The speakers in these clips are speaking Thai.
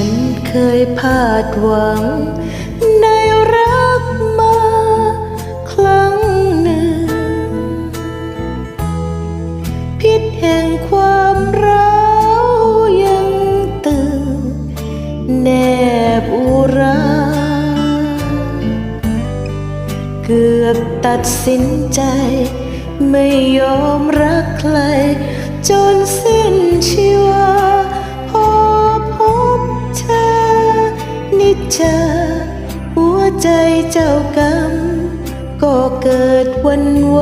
ันเคยพลาดหวังในรักมาครั้งหนึ่ง พิษแห่งความร้าวยังตึงแนบอุรา เกือบตัดสินใจ ไม่ยอมรักใคร จนสิ้นชีวา เจ้ากรรมก็เกิดวันไหว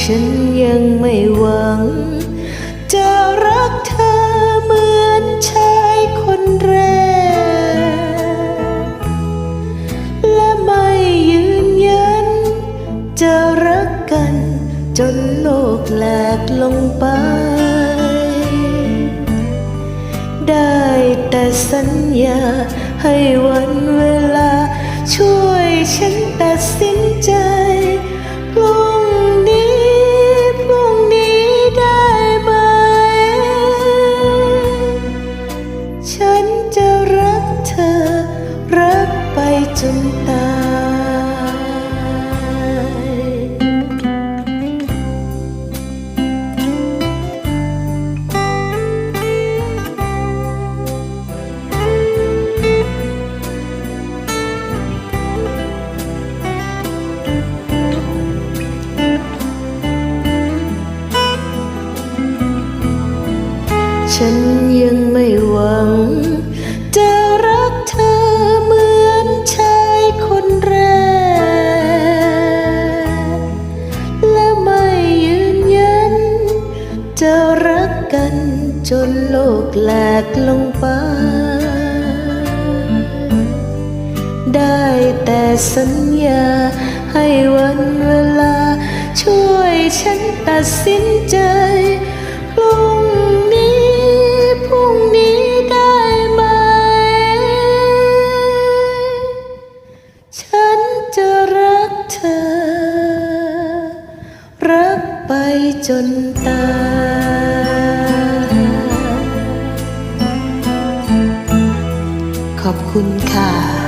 ฉันยังไม่หวัง จะรักเธอเหมือนชายคนแรก และไม่ยืนยัน จะรักกันจนโลกแหลกลงไป ได้ แต่สัญญาให้วันเวลาช่วย ฉันยังไม่หวัง จะรักเธอเหมือนชายคนแรก และไม่ยืนยัน จะรักกันจนโลกแหลกลงไป ได้แต่สัญญาให้วันเวลา ช่วยฉันตัดสินใจ ไปจนตายขอบคุณค่ะ